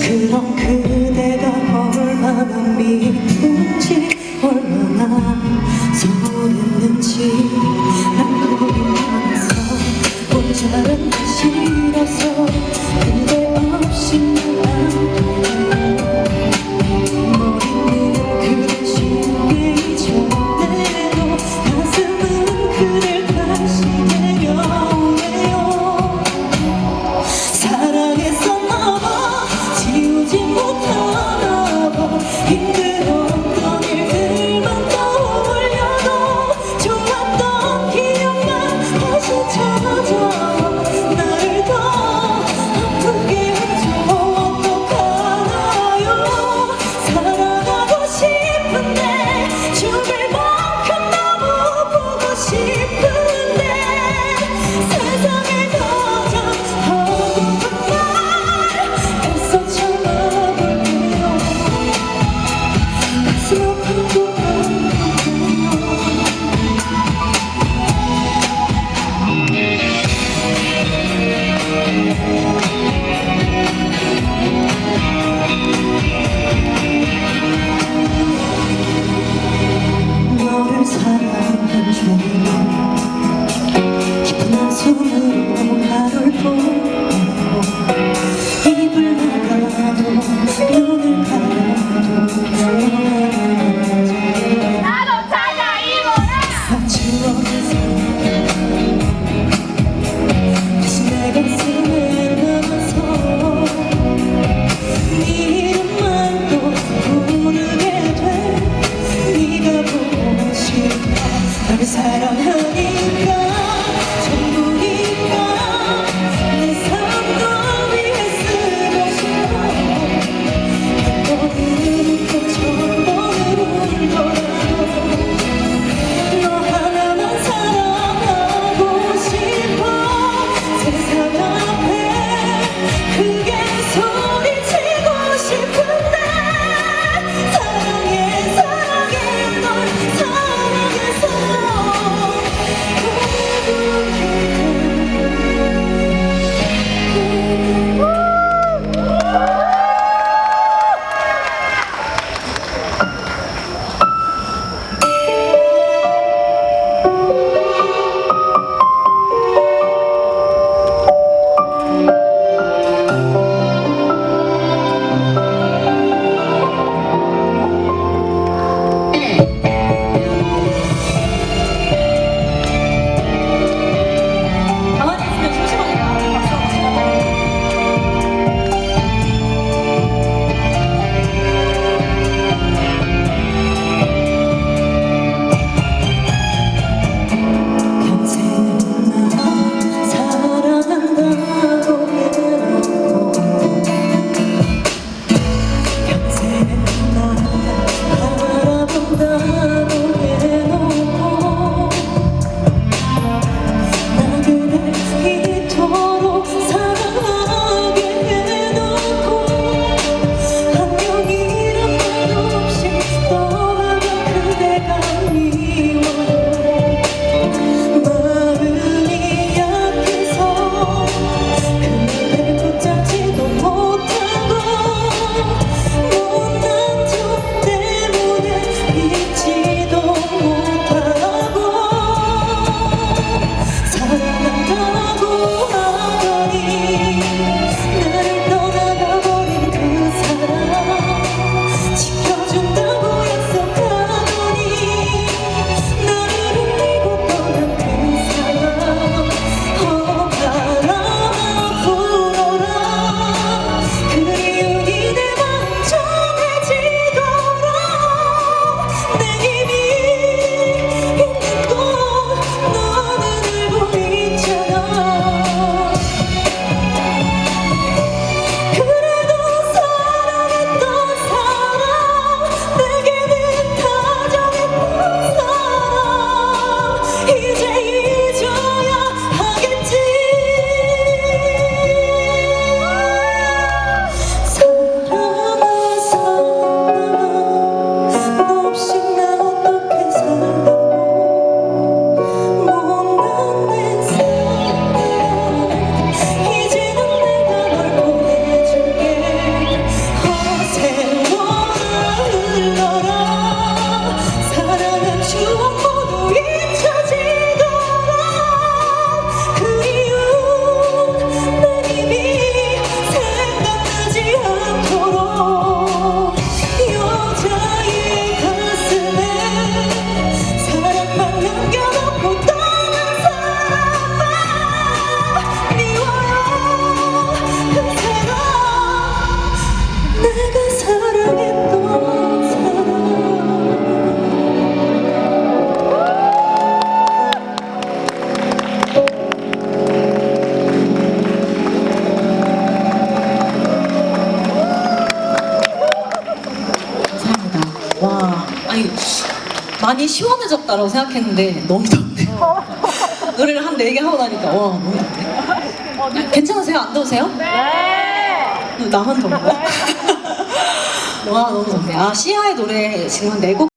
그럼 그대가 얼마나 미운지 얼마나 서운했는지 알고 있어서 혼자는 싫어서 손으로 하루를 보내 求我 많이 시원해졌다라고 생각했는데 너무 덥네 요. 노래를 한 네 개 하고 나니까 와 너무 덥네. 괜찮으세요? 안 더우세요? 네. 나만 더운 거야? 와 너무 덥네. 아 시아의 노래 지금 한네곡